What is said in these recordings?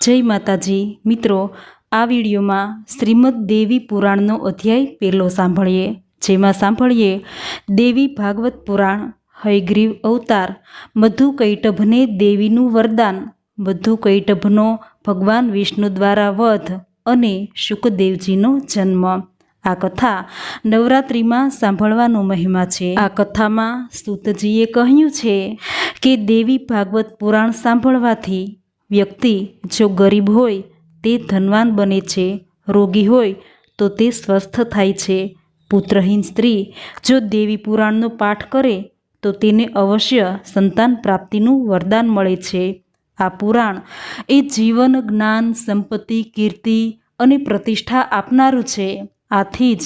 જય માતાજી. મિત્રો, આ વિડીયોમાં શ્રીમદ દેવી પુરાણનો અધ્યાય પહેલો સાંભળીએ. જેમાં સાંભળીએ, દેવી ભાગવત પુરાણ, હયગ્રીવ અવતાર, મધુ કૈટભને દેવીનું વરદાન, મધુ કૈટભનો ભગવાન વિષ્ણુ દ્વારા વધ અને શુકદેવજીનો જન્મ. આ કથા નવરાત્રિમાં સાંભળવાનો મહિમા છે. આ કથામાં સૂતજીએ કહ્યું છે કે દેવી ભાગવત પુરાણ સાંભળવાથી વ્યક્તિ જો ગરીબ હોય, તે ધનવાન બને છે, રોગી હોય, તો તે સ્વસ્થ થાય છે. પુત્રહીન સ્ત્રી જો દેવી પુરાણનો પાઠ કરે, તો તેને અવશ્ય સંતાન પ્રાપ્તિનું વરદાન મળે છે. આ પુરાણ એ જીવન, જ્ઞાન, સંપત્તિ, કીર્તિ અને પ્રતિષ્ઠા આપનારું છે. આથી જ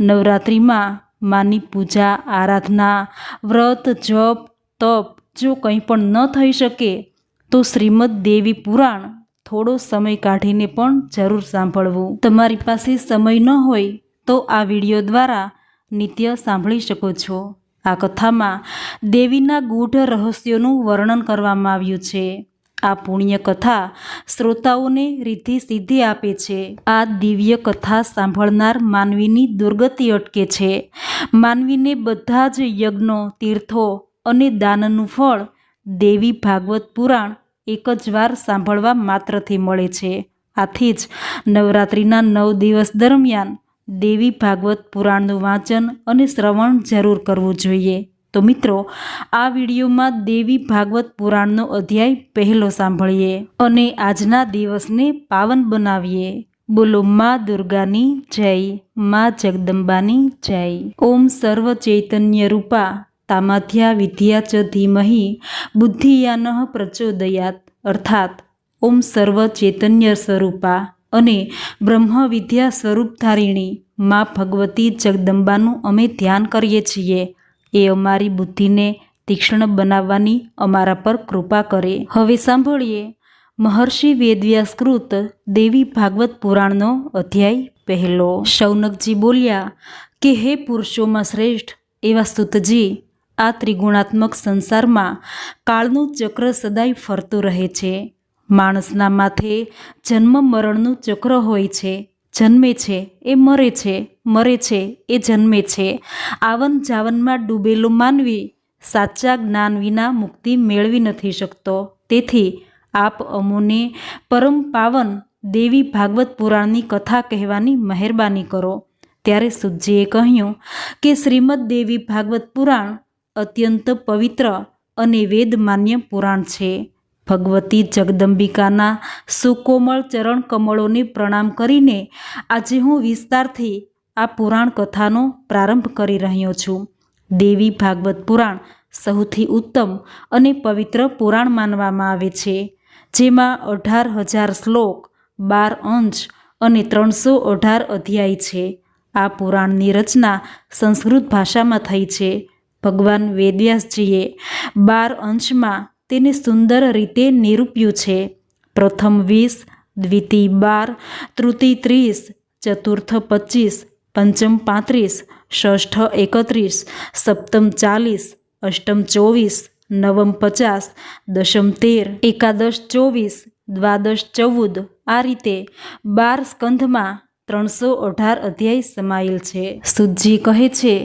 નવરાત્રિમાં માની પૂજા, આરાધના, વ્રત, જપ, તપ જો કંઈ પણ ન થઈ શકે તો શ્રીમદ દેવી પુરાણ થોડો સમય કાઢીને પણ જરૂર સાંભળવું. તમારી પાસે સમય ન હોય તો આ વીડિયો દ્વારા નિત્ય સાંભળી શકો છો. આ કથામાં દેવીના ગૂઢ રહસ્યોનું વર્ણન કરવામાં આવ્યું છે. આ પુણ્ય કથા શ્રોતાઓને રીતિ સિદ્ધિ આપે છે. આ દિવ્ય કથા સાંભળનાર માનવીની દુર્ગતિ અટકે છે. માનવીને બધા જ યજ્ઞો, તીર્થો અને દાનનું ફળ દેવી ભાગવત પુરાણ એક જ વાર સાંભળવા માત્રથી મળે છે. આથી જ નવરાત્રિના નવ દિવસ દરમિયાન દેવી ભાગવત પુરાણનું વાંચન અને શ્રવણ જરૂર કરવું જોઈએ. તો મિત્રો, આ વિડીયોમાં દેવી ભાગવત પુરાણનો અધ્યાય પહેલો સાંભળીએ અને આજના દિવસને પાવન બનાવીએ. બોલો મા દુર્ગાની જય, મા જગદંબાની જય. ઓમ સર્વ ચૈતન્ય રૂપા. તામાધ્યા વિદ્યા ચ ધીમહી બુદ્ધિયાન પ્રચોદયાત અર્થાત ઓમ સર્વ ચૈતન્ય સ્વરૂપા અને બ્રહ્મ વિદ્યા સ્વરૂપધારિણી મા ભગવતી જગદંબાનું અમે ધ્યાન કરીએ છીએ એ અમારી બુદ્ધિને તીક્ષ્ણ બનાવવાની અમારા પર કૃપા કરે હવે સાંભળીએ મહર્ષિ વેદવ્યાસકૃત દેવી ભાગવત પુરાણનો અધ્યાય પહેલો। શૌનકજી બોલ્યા કે હે પુરુષોમાં શ્રેષ્ઠ એવા સુતજી આ ત્રિગુણાત્મક સંસારમાં કાળનું ચક્ર સદાય ફરતું રહે છે. માણસના માથે જન્મ મરણનું ચક્ર હોય છે. જન્મે છે એ મરે છે મરે છે એ જન્મે છે. આવન જાવનમાં ડૂબેલો માનવી સાચા જ્ઞાન વિના મુક્તિ મેળવી નથી શકતો. તેથી આપ અમોને પરમ પાવન દેવી ભાગવત પુરાણની કથા કહેવાની મહેરબાની કરો. ત્યારે સુજીએ કહ્યું કે શ્રીમદ દેવી ભાગવત પુરાણ અત્યંત પવિત્ર અને વેદમાન્ય પુરાણ છે. ભગવતી જગદંબિકાના સુકોમળ ચરણ કમળોને પ્રણામ કરીને આજે હું વિસ્તારથી આ પુરાણ કથાનો પ્રારંભ કરી રહ્યો છું. દેવી ભાગવત પુરાણ સૌથી ઉત્તમ અને પવિત્ર પુરાણ માનવામાં આવે છે, જેમાં અઢાર હજાર શ્લોક, બાર અંશ અને ત્રણસો અઢાર અધ્યાય છે. આ પુરાણની રચના સંસ્કૃત ભાષામાં થઈ છે. ભગવાન વેદ્યાસજીએ બાર અંશમાં તેને સુંદર રીતે નિરૂપ્યું છે. પ્રથમ વીસ, દ્વિતીય બાર, તૃતીય ત્રીસ, ચતુર્થ પચીસ, પંચમ પાંત્રીસ, ષષ્ઠ એકત્રીસ, સપ્તમ ચાલીસ, અષ્ટમ ચોવીસ, નવમ પચાસ, દશમ તેર, એકાદશ ચોવીસ, દ્વાદશ ચૌદ, આ રીતે બાર સ્કંધમાં ત્રણસો અઢાર અધ્યાય સમાયેલ છે. સુજી કહે છે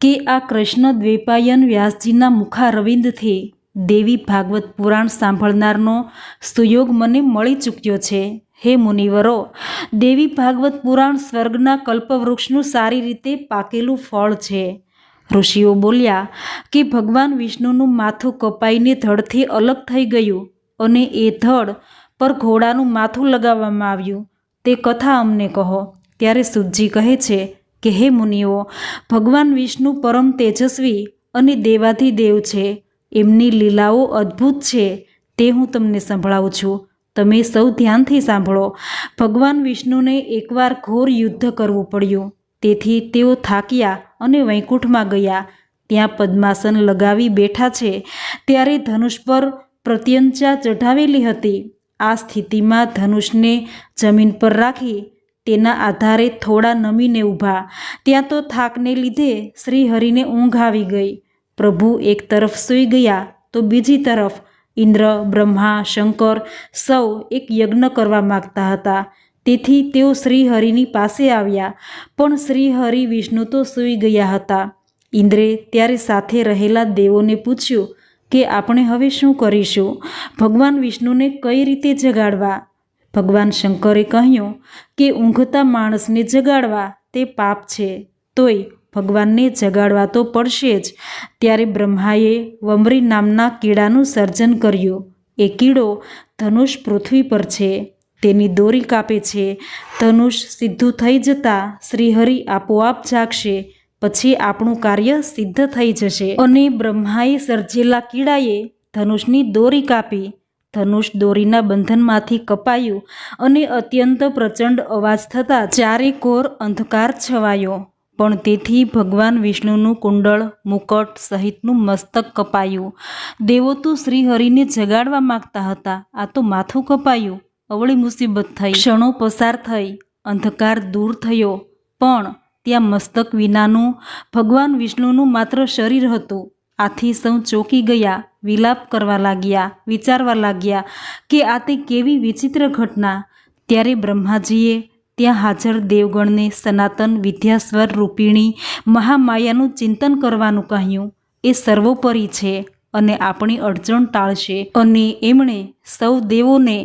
કે આ કૃષ્ણ દ્વૈપાયન વ્યાસજીના મુખારવિંદથી દેવી ભાગવત પુરાણ સાંભળનારનો સુયોગ મને મળી ચૂક્યો છે. હે મુનિવરો, દેવી ભાગવત પુરાણ સ્વર્ગના કલ્પવૃક્ષનું સારી રીતે પાકેલું ફળ છે. ઋષિઓ બોલ્યા કે ભગવાન વિષ્ણુનું માથું કપાઈને ધડથી અલગ થઈ ગયું અને એ ધડ પર ઘોડાનું માથું લગાવવામાં આવ્યું. તે કથા અમને કહો. ત્યારે સુજી કહે છે કે હે મુનિઓ, ભગવાન વિષ્ણુ પરમ તેજસ્વી અને દેવાધિદેવ છે. એમની લીલાઓ અદ્ભુત છે. તે હું તમને સંભળાવું છું. તમે સૌ ધ્યાનથી સાંભળો. ભગવાન વિષ્ણુને એકવાર ઘોર યુદ્ધ કરવું પડ્યું. તેથી તેઓ થાક્યા અને વૈકુંઠમાં ગયા. ત્યાં પદ્માસન લગાવી બેઠા છે. ત્યારે ધનુષ પર પ્રત્યંચા ચઢાવેલી હતી. આ સ્થિતિમાં ધનુષને જમીન પર રાખી તેના આધારે થોડા નમીને ઊભા. ત્યાં તો થાકને લીધે શ્રીહરિને ઊંઘ આવી ગઈ. પ્રભુ એક તરફ સૂઈ ગયા તો બીજી તરફ ઇન્દ્ર, બ્રહ્મા, શંકર સૌ એક યજ્ઞ કરવા માગતા હતા. તેથી તેઓ શ્રીહરિની પાસે આવ્યા. પણ શ્રીહરિ વિષ્ણુ તો સૂઈ ગયા હતા. ઇન્દ્રે ત્યારે સાથે રહેલા દેવોને પૂછ્યું કે આપણે હવે શું કરીશું? ભગવાન વિષ્ણુને કઈ રીતે જગાડવા? ભગવાન શંકરે કહ્યું કે ઊંઘતા માણસને જગાડવા તે પાપ છે, તોય ભગવાનને જગાડવા તો પડશે જ. ત્યારે બ્રહ્માએ વમરી નામના કીડાનું સર્જન કર્યું. એ કીડો ધનુષ પૃથ્વી પર છે, તેની દોરી કાપે છે. ધનુષ સીધું થઈ જતાં શ્રીહરિ આપોઆપ જાગશે, પછી આપણું કાર્ય સિદ્ધ થઈ જશે. અને બ્રહ્માએ સર્જેલા કીડાએ ધનુષની દોરી કાપી. ધનુષ દોરીના બંધનમાંથી કપાયું અને અત્યંત પ્રચંડ અવાજ થતાં ચારે કોર અંધકાર છવાયો. પણ તેથી ભગવાન વિષ્ણુનું કુંડળ, મુકટ સહિતનું મસ્તક કપાયું. દેવો તો શ્રીહરિને જગાડવા માગતા હતા. આ તો માથું કપાયું. અવળી મુસીબત થઈ. ક્ષણો પસાર થઈ. અંધકાર દૂર થયો. પણ ત્યાં મસ્તક વિનાનું ભગવાન વિષ્ણુનું માત્ર શરીર હતું. આથી સૌ ચોંકી ગયા, વિલાપ કરવા લાગ્યા, વિચારવા લાગ્યા કે આ તે કેવી વિચિત્ર ઘટના. ત્યારે બ્રહ્માજીએ ત્યાં હાજર દેવગણને સનાતન વિદ્યાસ્વર રૂપિણી મહામાયાનું ચિંતન કરવાનું કહ્યું. એ સર્વોપરી છે અને આપણી અડચણ ટાળશે. અને એમણે સૌ દેવોને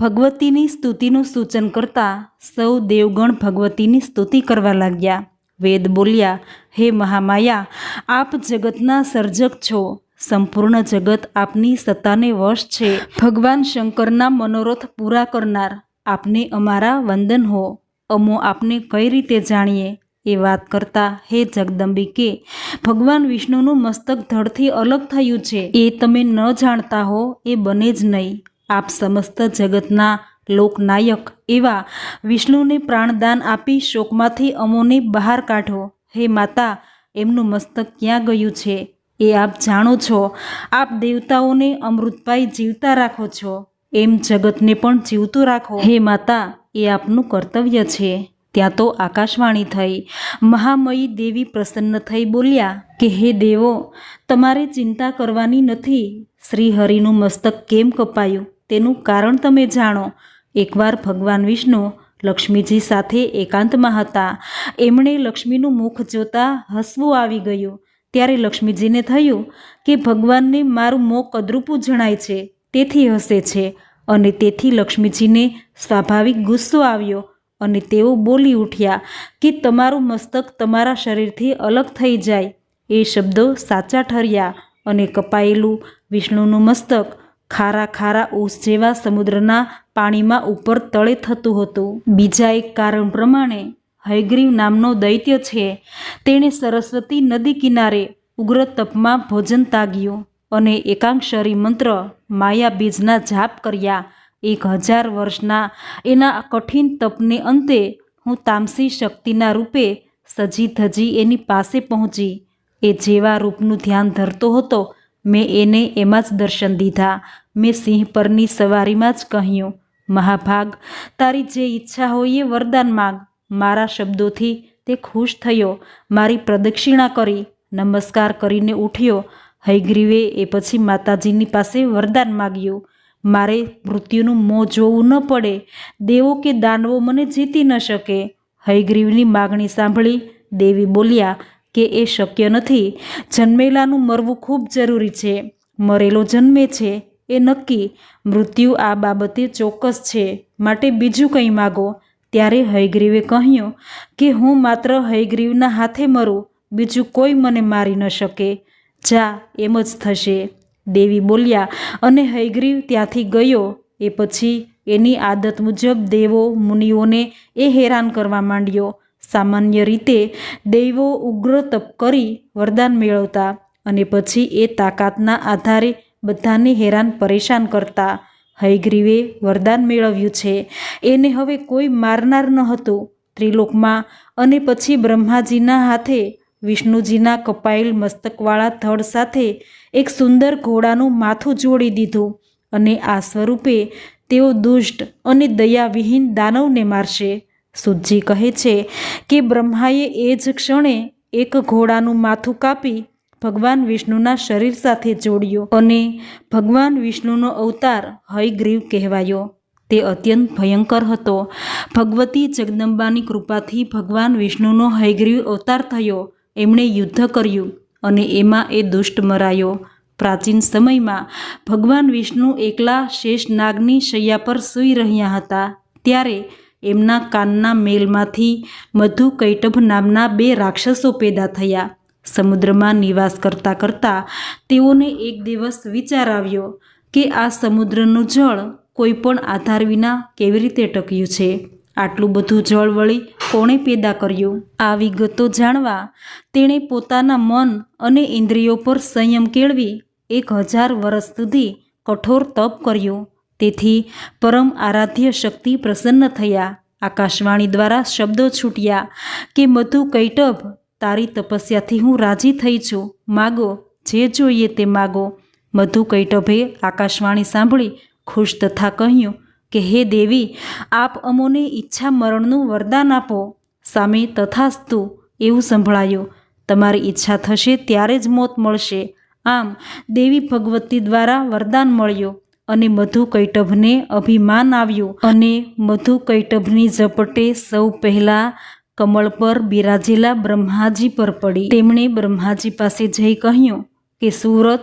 ભગવતીની સ્તુતિનું સૂચન કરતાં સૌ દેવગણ ભગવતીની સ્તુતિ કરવા લાગ્યા. વેદ બોલ્યા, હે મહામાયા, આપ જગતના સર્જક છો. સંપૂર્ણ જગત આપની સત્તાને વશ છે. ભગવાન શંકરના મનોરથ પૂરા કરનાર, આપને અમારા વંદન હો. અમો આપને કઈ રીતે જાણીએ? એ વાત કરતા, હે જગદંબિકે, ભગવાન વિષ્ણુનું મસ્તક ધડથી અલગ થયું છે. એ તમે ન જાણતા હો, એ બને જ નહીં. આપ સમસ્ત જગતના લોકનાયક એવા વિષ્ણુને પ્રાણદાન આપી શોકમાંથી અમોને બહાર કાઢો. હે માતા, એમનું મસ્તક ક્યાં ગયું છે? એ આપ જાણો છો. આપ દેવતાઓને અમૃતભાઈ જીવતા રાખો છો. એમ જગતને પણ જીવતું રાખો. હે માતા, એ આપનું કર્તવ્ય છે. ત્યાં તો આકાશવાણી થઈ. મહામયી દેવી પ્રસન્ન થઈ બોલ્યા કે, હે દેવો, તમારે ચિંતા કરવાની નથી. શ્રીહરિનું મસ્તક કેમ કપાયું? તેનું કારણ તમે જાણો. એકવાર ભગવાન વિષ્ણુ લક્ષ્મીજી સાથે એકાંતમાં હતા. એમણે લક્ષ્મીનું મુખ જોતા હસવું આવી ગયું. ત્યારે લક્ષ્મીજીને થયું કે ભગવાનને મારું મોં કદરૂપું જણાય છે, તેથી હસે છે. અને તેથી લક્ષ્મીજીને સ્વાભાવિક ગુસ્સો આવ્યો અને તેઓ બોલી ઉઠ્યા કે તમારું મસ્તક તમારા શરીરથી અલગ થઈ જાય. એ શબ્દો સાચા ઠર્યા અને કપાયેલું વિષ્ણુનું મસ્તક ખારા ખારા ઊસ જેવા સમુદ્રના પાણીમાં ઉપર તળે થતું હતું. બીજા એક કારણ પ્રમાણે હયગ્રીવ નામનો દૈત્ય છે. તેણે સરસ્વતી નદી કિનારે ઉગ્ર તપમાં ભોજન તાગ્યું અને એકાંક્ષરી મંત્ર માયા બીજના જાપ કર્યા. એક હજાર વર્ષના એના કઠિન તપને અંતે હું તામસી શક્તિના રૂપે સજી ધજી એની પાસે પહોંચી. એ જેવા રૂપનું ધ્યાન ધરતો હતો, મેં એને એમાં જ દર્શન દીધા. મેં સિંહ પરની સવારીમાં જ કહ્યું મહાભાગ. તારી જે ઈચ્છા હોય એ વરદાન માગ. મારા શબ્દોથી તે ખુશ થયો. મારી પ્રદક્ષિણા કરી. નમસ્કાર કરીને ઉઠ્યો. હૈગ્રીવે એ પછી માતાજીની પાસે વરદાન માગ્યું. મારે મૃત્યુનું મોં જોવું ન પડે. દેવો કે દાનવો મને જીતી ન શકે. હયગ્રીવની માગણી સાંભળી દેવી બોલ્યા કે એ શક્ય નથી. જન્મેલાનું મરવું ખૂબ જરૂરી છે. મરેલો જન્મે છે. એ નક્કી, મૃત્યુ આ બાબતે ચોક્કસ છે. માટે બીજું કંઈ માગો? ત્યારે હયગ્રીવે કહ્યું કે હું માત્ર હયગ્રીવના હાથે મરું, બીજું કોઈ મને મારી ન શકે. જા, એમ જ થશે. દેવી બોલ્યા, અને હયગ્રીવ ત્યાંથી ગયો. એ પછી એની આદત મુજબ દેવો મુનિઓને એ હેરાન કરવા માંડ્યો. સામાન્ય રીતે દૈવો ઉગ્ર તપ કરી વરદાન મેળવતા, અને પછી એ તાકાતના આધારે બધાને હેરાન પરેશાન કરતા હયગ્રીવે વરદાન મેળવ્યું છે. એને હવે કોઈ મારનાર ન હતું. ત્રિલોકમાં અને પછી બ્રહ્માજીના હાથે વિષ્ણુજીના કપાયેલ મસ્તકવાળા થડ સાથે એક સુંદર ઘોડાનું માથું જોડી દીધું અને આ સ્વરૂપે તેઓ દુષ્ટ અને દયાવિહીન દાનવને મારશે. સુજી કહે છે કે બ્રહ્માએ એ જ ક્ષણે એક ઘોડાનું માથું કાપી ભગવાન વિષ્ણુના શરીર સાથે જોડ્યો અને ભગવાન વિષ્ણુનો અવતાર હયગ્રીવ કહેવાયો. તે અત્યંત ભયંકર હતો. ભગવતી જગદંબાની કૃપાથી ભગવાન વિષ્ણુનો હયગ્રીવ અવતાર થયો. એમણે યુદ્ધ કર્યું અને એમાં એ દુષ્ટ મરાયો. પ્રાચીન સમયમાં ભગવાન વિષ્ણુ એકલા શેષ નાગની શૈયા પર સૂઈ રહ્યા હતા. ત્યારે એમના કાનના મેલમાંથી મધુ કૈટભ નામના બે રાક્ષસો પેદા થયા. સમુદ્રમાં નિવાસ કરતા કરતા તેઓને એક દિવસ વિચાર આવ્યો કે આ સમુદ્રનું જળ કોઈ પણ આધાર વિના કેવી રીતે ટક્યું છે? આટલું બધું જળ વળી કોણે પેદા કર્યું? આ વિગતો જાણવા તેણે પોતાના મન અને ઇન્દ્રિયો પર સંયમ કેળવી એક હજાર વર્ષ સુધી કઠોર તપ કર્યું. તેથી પરમ આરાધ્ય શક્તિ પ્રસન્ન થયા. આકાશવાણી દ્વારા શબ્દો છૂટ્યા કે મધુ કૈટભ તારી તપસ્યાથી હું રાજી થઈ છું. માગો, જે જોઈએ તે માગો. મધુ કૈટભે આકાશવાણી સાંભળી ખુશ તથા કહ્યું કે, હે દેવી, આપ અમોને ઈચ્છા મરણનું વરદાન આપો. સામે તથાસ્તુ એવું સંભળાયું. તમારી ઈચ્છા થશે ત્યારે જ મોત મળશે. આમ, દેવી ભગવતી દ્વારા વરદાન મળ્યું અને મધુ કૈટભને અભિમાન આવ્યું અને મધુ કૈટભની ઝપટે સૌ પહેલાં કમળ પર બિરાજેલા બ્રહ્માજી પર પડી. તેમણે બ્રહ્માજી પાસે જઈ કહ્યું કે, સુરત,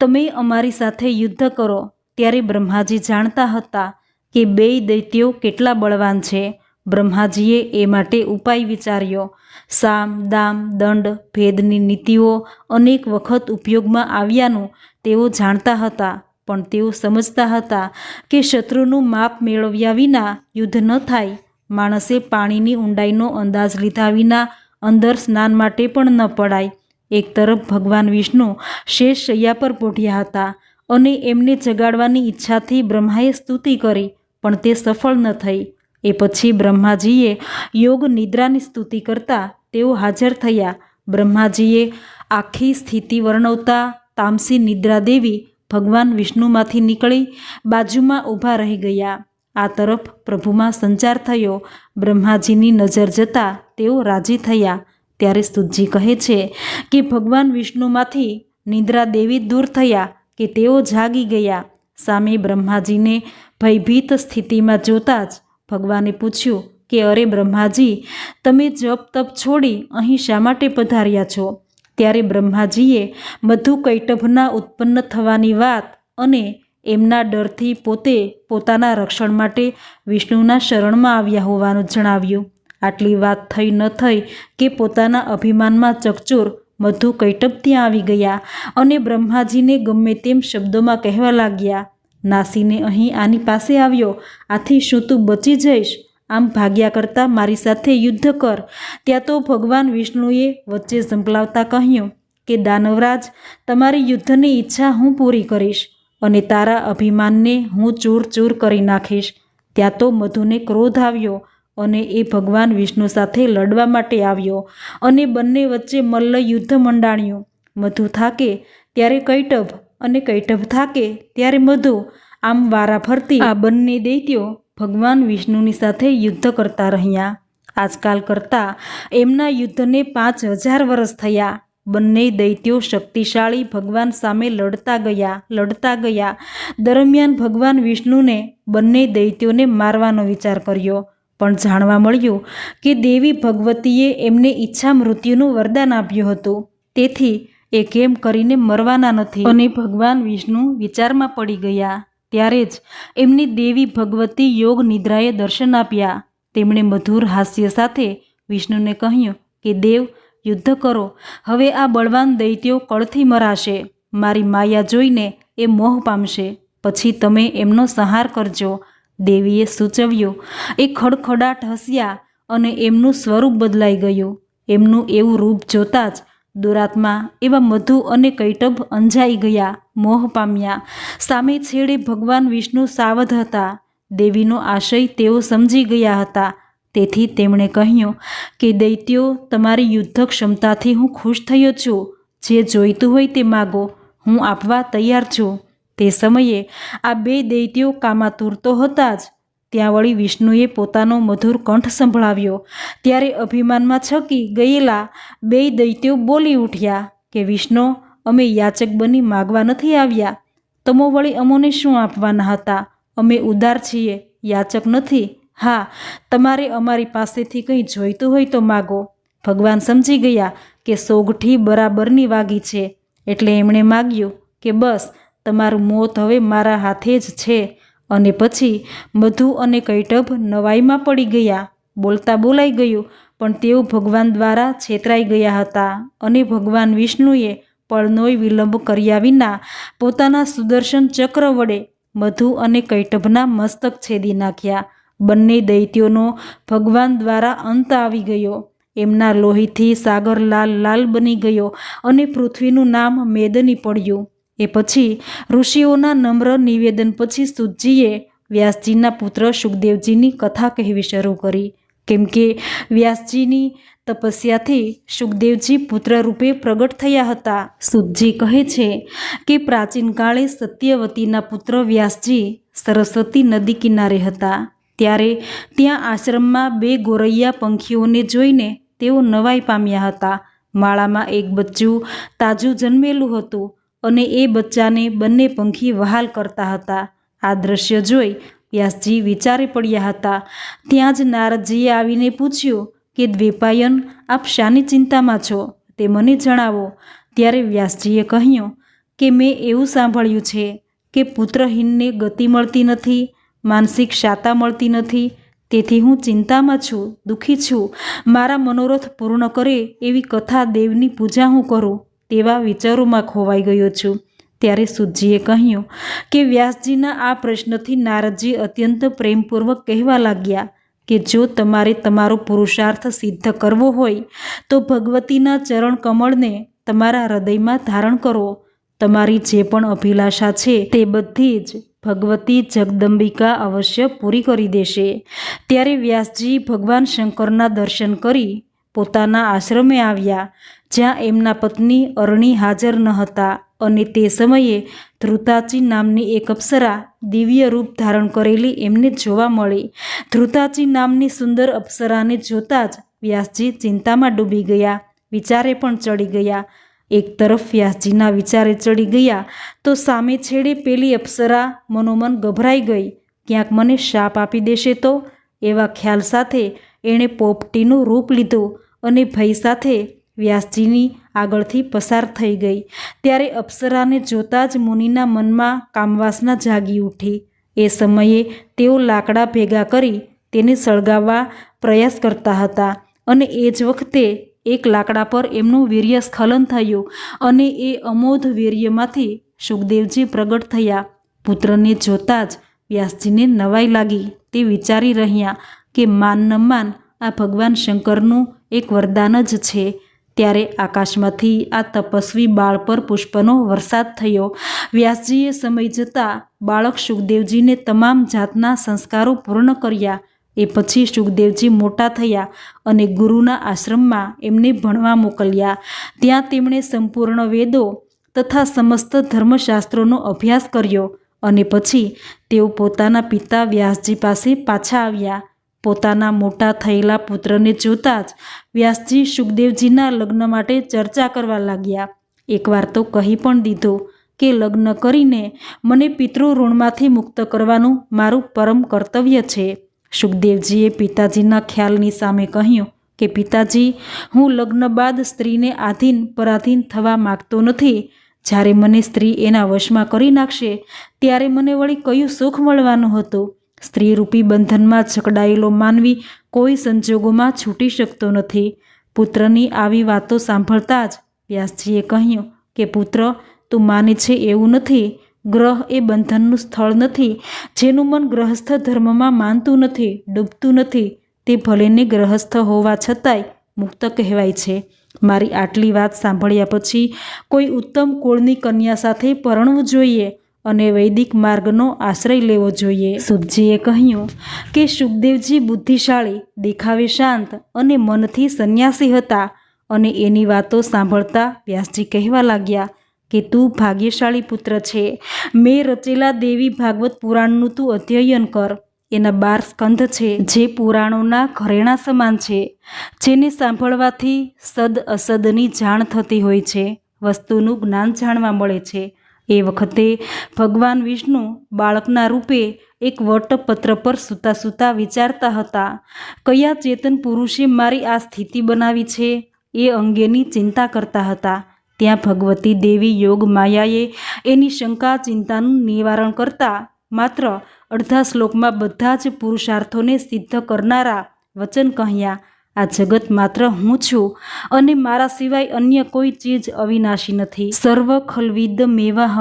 તમે અમારી સાથે યુદ્ધ કરો. ત્યારે બ્રહ્માજી જાણતા હતા કે બેય દૈત્યો કેટલા બળવાન છે. બ્રહ્માજીએ એ માટે ઉપાય વિચાર્યો. સામ, દામ, દંડ, ભેદની નીતિઓ અનેક વખત ઉપયોગમાં આવ્યાનું તેઓ જાણતા હતા. પણ તેઓ સમજતા હતા કે શત્રુનું માપ મેળવ્યા વિના યુદ્ધ ન થાય. માણસે પાણીની ઊંડાઈનો અંદાજ લીધા વિના અંદર સ્નાન માટે પણ ન પડાય. એક તરફ ભગવાન વિષ્ણુ શેષ શૈયા પર પોઢ્યા હતા અને એમને જગાડવાની ઈચ્છાથી બ્રહ્માએ સ્તુતિ કરી, પણ તે સફળ ન થઈ. એ પછી બ્રહ્માજીએ યોગ નિદ્રાની સ્તુતિ કરતા તેઓ હાજર થયા. બ્રહ્માજીએ આખી સ્થિતિ વર્ણવતા તામસી નિદ્રા દેવી ભગવાન વિષ્ણુમાંથી નીકળી બાજુમાં ઊભા રહી ગયા. આ તરફ પ્રભુમાં સંચાર થયો. બ્રહ્માજીની નજર જતાં તેઓ રાજી થયા. ત્યારે સુજી કહે છે કે ભગવાન વિષ્ણુમાંથી નિદ્રા દેવી દૂર થયા કે તેઓ જાગી ગયા. સામે બ્રહ્માજીને ભયભીત સ્થિતિમાં જોતાં જ ભગવાને પૂછ્યું કે, અરે બ્રહ્માજી, તમે જપ તપ છોડી અહીં શા માટે પધાર્યા છો? ત્યારે બ્રહ્માજીએ મધુ કૈટભના ઉત્પન્ન થવાની વાત અને એમના ડરથી પોતે પોતાના રક્ષણ માટે વિષ્ણુના શરણમાં આવ્યા હોવાનું જણાવ્યું. આટલી વાત થઈ ન થઈ કે પોતાના અભિમાનમાં ચકચોર મધુ કૈટપ ત્યાં આવી ગયા અને બ્રહ્માજીને ગમે તેમ શબ્દોમાં કહેવા લાગ્યા, નાસીને અહીં આની પાસે આવ્યો, આથી શું તું બચી જઈશ? આમ ભાગ્યા કરતાં મારી સાથે યુદ્ધ કર. ત્યાં તો ભગવાન વિષ્ણુએ વચ્ચે ઝંપલાવતા કહ્યું કે, દાનવરાજ, તમારી યુદ્ધની ઈચ્છા હું પૂરી કરીશ. અને તારા અભિમાનને હું ચૂર ચૂર કરી નાખીશ. ત્યાં તો મધુને ક્રોધ આવ્યો અને એ ભગવાન વિષ્ણુ સાથે લડવા માટે આવ્યો અને બંને વચ્ચે મલ્લ યુદ્ધ મંડાણ્યું. મધુ થાકે ત્યારે કૈટભ અને કૈટભ થાકે ત્યારે મધુ આમ વારા ફરતી આ બંને દૈત્યો ભગવાન વિષ્ણુની સાથે યુદ્ધ કરતા રહ્યા. આજકાલ કરતાં એમના યુદ્ધને પાંચ હજાર વર્ષ થયા. બંને દૈત્યો શક્તિશાળી ભગવાન સામે લડતા ગયા લડતા ગયા. દરમિયાન ભગવાન વિષ્ણુને બંને દૈત્યોને મારવાનો વિચાર કર્યો. પણ જાણવા મળ્યું કે દેવી ભગવતીએ એમને ઈચ્છા મૃત્યુનું વરદાન આપ્યું હતું. તેથી એ કેમ કરીને મરવાના નથી? અને ભગવાન વિષ્ણુ વિચારમાં પડી ગયા. ત્યારે જ એમની દેવી ભગવતી યોગ નિદ્રાએ દર્શન આપ્યા. તેમણે મધુર હાસ્ય સાથે વિષ્ણુને કહ્યું કે, દેવ યુદ્ધ કરો. હવે આ બળવાન દૈત્યો કળથી મરાશે. મારી માયા જોઈને એ મોહ પામશે. પછી તમે એમનો સંહાર કરજો. દેવીએ સૂચવ્યું. એ ખડખડાટ હસ્યા અને એમનું સ્વરૂપ બદલાઈ ગયું. એમનું એવું રૂપ જોતાં જ દુરાત્મા એવા મધુ અને કૈટભ અંજાઈ ગયા, મોહ પામ્યા. સામે છેડે ભગવાન વિષ્ણુ સાવધ હતા. દેવીનો આશય તેઓ સમજી ગયા હતા. તેથી તેમણે કહ્યું કે, દૈત્યો, તમારી યુદ્ધ ક્ષમતાથી હું ખુશ થયો છું. જે જોઈતું હોય તે માગો. હું આપવા તૈયાર છું. તે સમયે આ બે દૈત્યો કામાતુર તો હતા જ. ત્યાં વળી વિષ્ણુએ પોતાનો મધુર કંઠ સંભળાવ્યો. ત્યારે અભિમાનમાં છકી ગયેલા બે દૈત્યો બોલી ઉઠ્યા કે, વિષ્ણુ, અમે યાચક બની માગવા નથી આવ્યા. તમો વળી અમોને શું આપવાના હતા? અમે ઉદાર છીએ, યાચક નથી. હા, તમારે અમારી પાસેથી કંઈ જોઈતું હોય તો માગો. ભગવાન સમજી ગયા કે સોગઠી બરાબરની વાગી છે, એટલે એમણે માગ્યું કે બસ, તમારું મોત હવે મારા હાથે જ છે. અને પછી મધુ અને કૈટભ નવાઈમાં પડી ગયા. બોલતા બોલાઈ ગયું, પણ તેઓ ભગવાન દ્વારા છેતરાઈ ગયા હતા અને ભગવાન વિષ્ણુએ પળનોય વિલંબ કર્યા વિના પોતાના સુદર્શન ચક્ર વડે મધુ અને કૈટભના મસ્તક છેદી નાખ્યા. બંને દૈત્યોનો ભગવાન દ્વારા અંત આવી ગયો. એમના લોહીથી સાગર લાલ લાલ બની ગયો અને પૃથ્વીનું નામ મેદની પડ્યું. એ પછી ઋષિઓના નમ્ર નિવેદન પછી સુતજીએ વ્યાસજીના પુત્ર સુખદેવજીની કથા કહેવી શરૂ કરી. કેમ કે વ્યાસજીની તપસ્યાથી સુખદેવજી પુત્ર રૂપે પ્રગટ થયા હતા. સુતજી કહે છે કે પ્રાચીન કાળે સત્યવતીના પુત્ર વ્યાસજી સરસ્વતી નદી કિનારે હતા. ત્યારે ત્યાં આશ્રમમાં બે ગોરૈયા પંખીઓને જોઈને તેઓ નવાઈ પામ્યા હતા. માળામાં એક બચ્ચું તાજું જન્મેલું હતું અને એ બચ્ચાને બંને પંખી વહાલ કરતા હતા. આ દ્રશ્ય જોઈ વ્યાસજી વિચારે પડ્યા હતા. ત્યાં જ નારદજીએ આવીને પૂછ્યું કે, દ્વેપાયન, આપ શાની ચિંતામાં છો તે મને જણાવો. ત્યારે વ્યાસજીએ કહ્યું કે, મેં એવું સાંભળ્યું છે કે પુત્રહીનને ગતિ મળતી નથી. માનસિક શાતા મળતી નથી. તેથી હું ચિંતામાં છું, દુઃખી છું. મારા મનોરથ પૂર્ણ કરે એવી કથા દેવની પૂજા હું કરું, તેવા વિચારોમાં ખોવાઈ ગયો છું. ત્યારે સુજીએ કહ્યું કે વ્યાસજીના આ પ્રશ્નથી નારદજી અત્યંત પ્રેમપૂર્વક કહેવા લાગ્યા કે જો તમારે તમારો પુરુષાર્થ સિદ્ધ કરવો હોય, તો ભગવતીના ચરણ કમળને તમારા હૃદયમાં ધારણ કરો. તમારી જે પણ અભિલાષા છે તે બધી જ ભગવતી જગદંબિકા અવશ્ય પૂરી કરી દેશે. ત્યારે વ્યાસજી ભગવાન શંકરના દર્શન કરી પોતાના આશ્રમે આવ્યા, જ્યાં એમના પત્ની અરણી હાજર ન હતા અને તે સમયે ધ્રુતાચી નામની એક અપ્સરા દિવ્ય રૂપ ધારણ કરેલી એમને જોવા મળી. ધ્રુતાચી નામની સુંદર અપ્સરાને જોતા જ વ્યાસજી ચિંતામાં ડૂબી ગયા, વિચારે પણ ચડી ગયા એક તરફ વ્યાસજીના વિચારે ચડી ગયા, તો સામે છેડે પેલી અપ્સરા મનોમન ગભરાઈ ગઈ. ક્યાંક મને શાપ આપી દેશે તો? એવા ખ્યાલ સાથે એણે પોપટીનું રૂપ લીધું અને ભય સાથે વ્યાસજીની આગળથી પસાર થઈ ગઈ. ત્યારે અપ્સરાને જોતાં જ મુનિના મનમાં કામવાસના જાગી ઉઠી. એ સમયે તેઓ લાકડા ભેગા કરી તેને સળગાવવા પ્રયાસ કરતા હતા અને એ જ વખતે એક લાકડા પર એમનું વીર્ય સ્ખલન થયું અને એ અમોધ વીર્યમાંથી સુખદેવજી પ્રગટ થયા. પુત્રને જોતાં જ વ્યાસજીને નવાઈ લાગી. તે વિચારી રહ્યા કે માન ન માન આ ભગવાન શંકરનું એક વરદાન જ છે. ત્યારે આકાશમાંથી આ તપસ્વી બાળ પર પુષ્પનો વરસાદ થયો. વ્યાસજીએ સમય જતાં બાળક સુખદેવજીને તમામ જાતના સંસ્કારો પૂર્ણ કર્યા. એ પછી સુખદેવજી મોટા થયા અને ગુરુના આશ્રમમાં એમને ભણવા મોકલ્યા. ત્યાં તેમણે સંપૂર્ણ વેદો તથા સમસ્ત ધર્મશાસ્ત્રોનો અભ્યાસ કર્યો અને પછી તેઓ પોતાના પિતા વ્યાસજી પાસે પાછા આવ્યા. પોતાના મોટા થયેલા પુત્રને જોતાં જ વ્યાસજી સુખદેવજીના લગ્ન માટે ચર્ચા કરવા લાગ્યા. એકવાર તો કહી પણ દીધો કે લગ્ન કરીને મને પિતૃ ઋણમાંથી મુક્ત કરવાનું મારું પરમ કર્તવ્ય છે. સુખદેવજીએ પિતાજીના ખ્યાલની સામે કહ્યું કે, પિતાજી, હું લગ્ન બાદ સ્ત્રીને આધીન પરાધીન થવા માગતો નથી. જ્યારે મને સ્ત્રી એના વશમાં કરી નાખશે, ત્યારે મને વળી કયું સુખ મળવાનું હતું? સ્ત્રીરૂપી બંધનમાં જકડાયેલો માનવી કોઈ સંજોગોમાં છૂટી શકતો નથી. પુત્રની આવી વાતો સાંભળતા જ વ્યાસજીએ કહ્યું કે, પુત્ર, તું માને છે એવું નથી. ગ્રહ એ બંધનનું સ્થળ નથી, જેનું મન ગ્રહસ્થ ધર્મમાં માનતું નથી, ડૂબતું નથી. તે ભલેને ગ્રહસ્થ હોવા છતાંય મુક્ત કહેવાય છે. મારી આટલી વાત સાંભળ્યા પછી કોઈ ઉત્તમ કુળની કન્યા સાથે પરણવું જોઈએ અને વૈદિક માર્ગનો આશ્રય લેવો જોઈએ. સુખજીએ કહ્યું કે સુખદેવજી બુદ્ધિશાળી, દેખાવે શાંત અને મનથી સંન્યાસી હતા અને એની વાતો સાંભળતા વ્યાસજી કહેવા લાગ્યા કે તું ભાગ્યશાળી પુત્ર છે. મેં રચેલા દેવી ભાગવત પુરાણનું તું અધ્યયન કર. એના બાર સ્કંધ છે જે પુરાણોના ઘરેણા સમાન છે. જેને સાંભળવાથી સદ અસદની જાણ થતી હોય છે. વસ્તુનું જ્ઞાન જાણવા મળે છે. એ વખતે ભગવાન વિષ્ણુ બાળકના રૂપે એક વટપત્ર પર સૂતા સૂતા વિચારતા હતા, કયા ચેતન પુરુષે મારી આ સ્થિતિ બનાવી છે? એ અંગેની ચિંતા કરતા હતા. ત્યાં ભગવતી દેવી યોગ માયાએ એની શંકા, ચિંતાનું નિવારણ કરતા માત્ર અડધા શ્લોકમાં બધા જ પુરુષાર્થોને સિદ્ધ કરનારા વચન કહ્યા, આ જગત માત્ર હું છું અને મારા સિવાય અન્ય કોઈ ચીજ અવિનાશી નથી. સર્વ ખલવિદ મેવાહ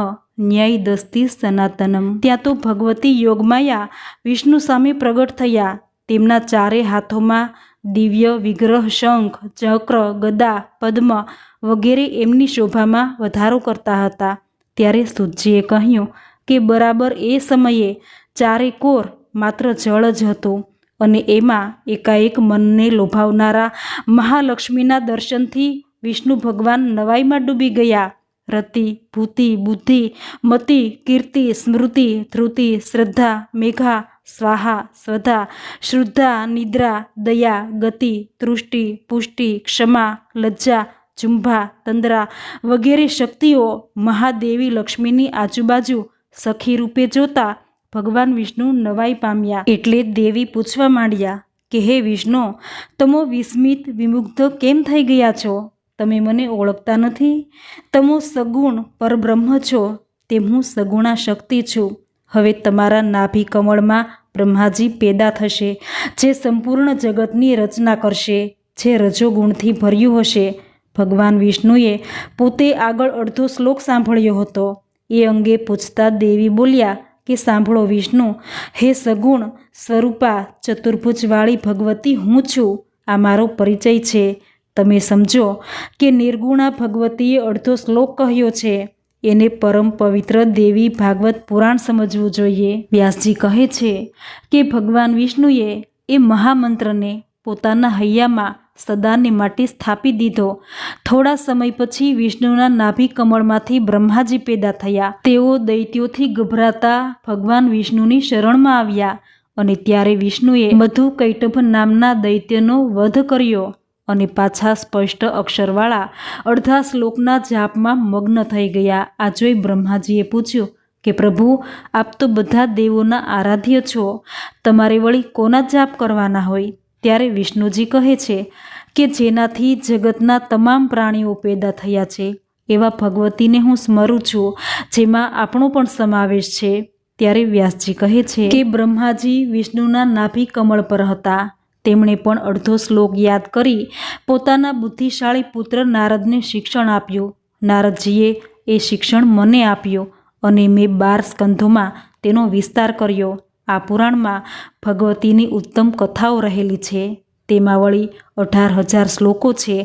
ન્યાય દસ્તી સનાતનમ. ત્યાં તો ભગવતી યોગમાયા વિષ્ણુ સામે પ્રગટ થયા. તેમના ચારે હાથોમાં દિવ્ય વિગ્રહ, શંખ, ચક્ર, ગદા, પદ્મ વગેરે એમની શોભામાં વધારો કરતા હતા. ત્યારે સુજીએ કહ્યું કે બરાબર એ સમયે ચારે કોર માત્ર જળ જ હતું અને એમાં એકાએક મનને લોભાવનારા મહાલક્ષ્મીના દર્શનથી વિષ્ણુ ભગવાન નવાઈમાં ડૂબી ગયા. રતિ, ભૂતિ, બુદ્ધિ, મતિ, કીર્તિ, સ્મૃતિ ધૃતિ શ્રદ્ધા, મેઘા, સ્વાહા સ્વધા શ્રુદ્ધા, નિદ્રા, દયા, ગતિ, તૃષ્ટિ, પુષ્ટિ, ક્ષમા, લજ્જા જુંભા તંદ્રા વગેરે શક્તિઓ મહાદેવી લક્ષ્મીની આજુબાજુ સખી રૂપે જોતા ભગવાન વિષ્ણુ નવાઈ પામ્યા. એટલે દેવી પૂછવા માંડ્યા કે, હે વિષ્ણુ, તમો વિસ્મિત વિમુગ્ધ કેમ થઈ ગયા છો? તમે મને ઓળખતા નથી? તમો સગુણ પરબ્રહ્મ છો તે હું સગુણા શક્તિ છું. હવે તમારા નાભી કમળમાં બ્રહ્માજી પેદા થશે, જે સંપૂર્ણ જગતની રચના કરશે, જે રજોગુણથી ભર્યું હશે. ભગવાન વિષ્ણુએ પોતે આગળ અડધો શ્લોક સાંભળ્યો હતો. એ અંગે પૂછતા દેવી બોલ્યા કે, સાંભળો વિષ્ણુ, હે સગુણ, સ્વરૂપા, ચતુર્ભુજવાળી ભગવતી હું છું. આ મારો પરિચય છે. તમે સમજો કે નિર્ગુણા ભગવતીએ અડધો શ્લોક કહ્યો છે. એને પરમ પવિત્ર દેવી ભાગવત પુરાણ સમજવું જોઈએ. વ્યાસજી કહે છે કે, ભગવાન વિષ્ણુએ એ મહામંત્રને પોતાના હૈયામાં સદાને માટે સ્થાપી દીધો. થોડા સમય પછી વિષ્ણુના નાભી કમળમાંથી બ્રહ્માજી પેદા થયા. તેઓ દૈત્યોથી ગભરાતા ભગવાન વિષ્ણુની શરણમાં આવ્યા અને ત્યારે વિષ્ણુએ મધુ કૈટભ નામના દૈત્યનો વધ કર્યો અને પાછા સ્પષ્ટ અક્ષરવાળા અડધા શ્લોકના જાપમાં મગ્ન થઈ ગયા. આ જોઈ બ્રહ્માજીએ પૂછ્યું કે, પ્રભુ, આપ તો બધા દેવોના આરાધ્ય છો. તમારે વળી કોના જાપ કરવાના હોય? ત્યારે વિષ્ણુજી કહે છે કે જેનાથી જગતના તમામ પ્રાણીઓ પેદા થયા છે, એવા ભગવતીને હું સ્મરું છું, જેમાં આપણો પણ સમાવેશ છે. ત્યારે વ્યાસજી કહે છે કે બ્રહ્માજી વિષ્ણુના નાભી કમળ પર હતા. તેમણે પણ અડધો શ્લોક યાદ કરી પોતાના બુદ્ધિશાળી પુત્ર નારદને શિક્ષણ આપ્યું. નારદજીએ એ શિક્ષણ મને આપ્યું અને મેં બાર સ્કંધોમાં તેનો વિસ્તાર કર્યો. આ પુરાણમાં ભગવતીની ઉત્તમ કથાઓ રહેલી છે. તેમાં વળી અઢાર હજાર શ્લોકો છે.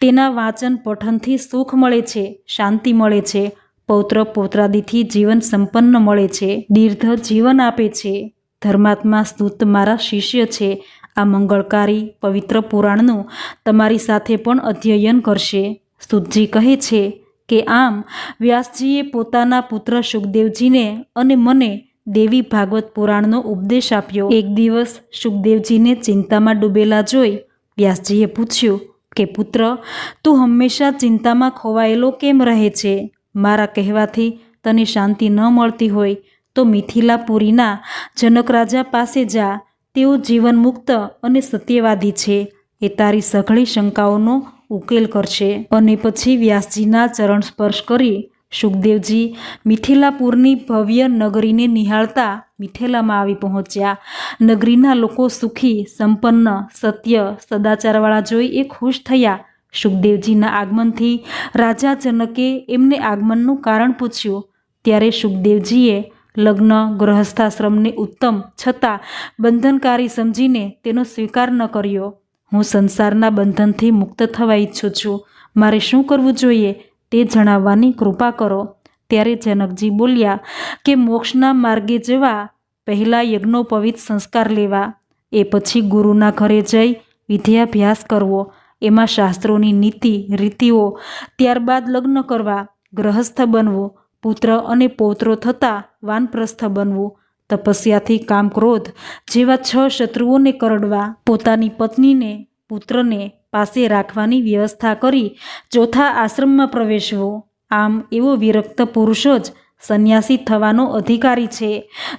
તેના વાંચન પઠનથી સુખ મળે છે, શાંતિ મળે છે, પૌત્ર પૌત્રાદિથી જીવન સંપન્ન મળે છે, દીર્ઘ જીવન આપે છે. ધર્માત્મા સ્તુત મારા શિષ્ય છે, આ મંગળકારી પવિત્ર પુરાણનું તમારી સાથે પણ અધ્યયન કરશે. સુતજી કહે છે કે આમ વ્યાસજીએ પોતાના પુત્ર સુખદેવજીને અને મને દેવી ભાગવત પુરાણનો ઉપદેશ આપ્યો. એક દિવસ સુખદેવજીને ચિંતામાં ડૂબેલા જોઈ વ્યાસજીએ પૂછ્યું કે, પુત્ર, તું હંમેશા ચિંતામાં ખોવાયેલો કેમ રહે છે? મારા કહેવાથી તને શાંતિ ન મળતી હોય તો મિથિલાપુરીના જનક રાજા પાસે જા. તેઓ જીવન મુક્ત અને સત્યવાદી છે. એ તારી સઘળી શંકાઓનો ઉકેલ કરશે. અને પછી વ્યાસજીના ચરણ સ્પર્શ કરી સુખદેવજી મિથિલાપુરની ભવ્ય નગરીને નિહાળતા મિથિલામાં આવી પહોંચ્યા. નગરીના લોકો સુખી, સંપન્ન, સત્ય, સદાચારવાળા જોઈ એ ખુશ થયા. સુખદેવજીના આગમનથી રાજા જનકે એમને આગમનનું કારણ પૂછ્યું. ત્યારે સુખદેવજીએ લગ્ન, ગૃહસ્થાશ્રમને ઉત્તમ છતાં બંધનકારી સમજીને તેનો સ્વીકાર ન કર્યો. હું સંસારના બંધનથી મુક્ત થવા ઈચ્છું છું. મારે શું કરવું જોઈએ? તે જણાવવાની કૃપા કરો. ત્યારે જનકજી બોલ્યા કે મોક્ષના માર્ગે જવા, પહેલાં યજ્ઞોપવિત સંસ્કાર લેવા. એ પછી ગુરુના ઘરે જઈ વિદ્યાભ્યાસ કરવો. એમાં શાસ્ત્રોની નીતિ, રીતિઓ, ત્યારબાદ લગ્ન કરવા, ગ્રહસ્થ બનવું, પુત્ર અને પૌત્રો થતાં વાનપ્રસ્થ બનવું, તપસ્યાથી કામ ક્રોધ જેવા છ શત્રુઓને કરડવા, પોતાની પત્નીને, પુત્રને પાસે રાખવાની વ્યવસ્થા કરી ચોથા આશ્રમમાં પ્રવેશવો. આમ એવો વિરક્ત પુરુષો જ સંન્યાસી થવાનો અધિકારી છે.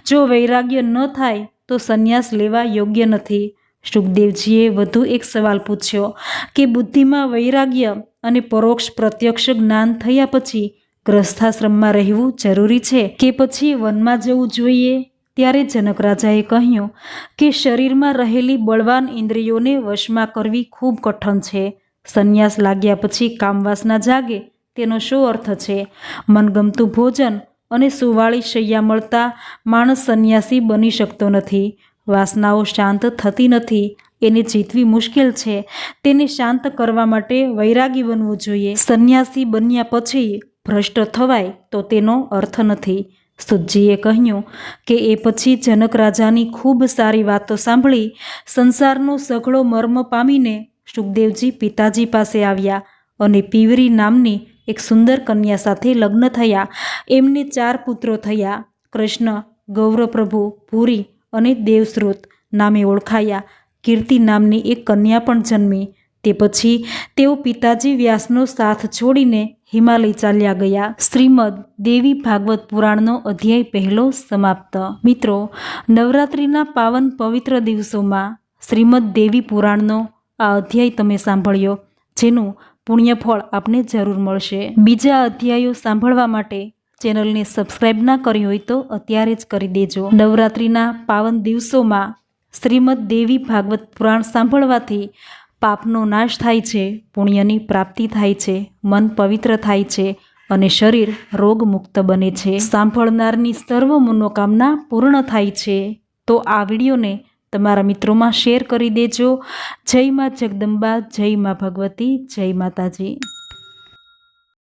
જો વૈરાગ્ય ન થાય, તો સંન્યાસ લેવા યોગ્ય નથી. સુખદેવજીએ વધુ એક સવાલ પૂછ્યો કે બુદ્ધિમાં વૈરાગ્ય અને પરોક્ષ પ્રત્યક્ષ જ્ઞાન થયા પછી ગ્રસ્થાશ્રમમાં રહેવું જરૂરી છે કે પછી વનમાં જવું જોઈએ? ત્યારે જનક રાજાએ કહ્યું કે શરીરમાં રહેલી બળવાન ઇન્દ્રિયોને વશમાં કરવી ખૂબ કઠણ છે. સંન્યાસ લાગ્યા પછી કામવાસના જાગે, તેનો શું અર્થ છે? મનગમતું ભોજન અને સુવાળી શૈયા મળતા માણસ સંન્યાસી બની શકતો નથી. વાસનાઓ શાંત થતી નથી. એને જીતવી મુશ્કેલ છે. તેને શાંત કરવા માટે વૈરાગી બનવું જોઈએ. સંન્યાસી બન્યા પછી ભ્રષ્ટ થવાય તો તેનો અર્થ નથી. સુજીએ કહ્યું કે એ પછી જનક રાજાની ખૂબ સારી વાતો સાંભળી સંસારનો સઘળો મર્મ પામીને સુખદેવજી પિતાજી પાસે આવ્યા અને પીવરી નામની એક સુંદર કન્યા સાથે લગ્ન થયા. એમને ચાર પુત્રો થયા. કૃષ્ણ ગૌરપ્રભુ ભૂરી અને દેવશ્રુત નામે ઓળખાયા. કીર્તિ નામની એક કન્યા પણ જન્મી. તે પછી તેઓ પિતાજી વ્યાસનો સાથ છોડીને હિમાલય ચાલ્યા ગયા. શ્રીમદ દેવી ભાગવત પુરાણનો અધ્યાય પહેલો સમાપ્ત. મિત્રો, નવરાત્રિના પાવન પવિત્ર દિવસોમાં શ્રીમદ દેવી પુરાણનો આ અધ્યાય તમે સાંભળ્યો, જેનું પુણ્યફળ આપને જરૂર મળશે. બીજા અધ્યાયો સાંભળવા માટે ચેનલને સબસ્ક્રાઇબ ના કરી હોય તો અત્યારે જ કરી દેજો. નવરાત્રિના પાવન દિવસોમાં શ્રીમદ દેવી ભાગવત પુરાણ સાંભળવાથી પાપનો નાશ થાય છે, પુણ્યની પ્રાપ્તિ થાય છે, મન પવિત્ર થાય છે અને શરીર રોગમુક્ત બને છે. સાંભળનારની સર્વ મનોકામના પૂર્ણ થાય છે. તો આ વિડીયોને તમારા મિત્રોમાં શેર કરી દેજો. જય મા જગદંબા, જય મા ભગવતી, જય માતાજી.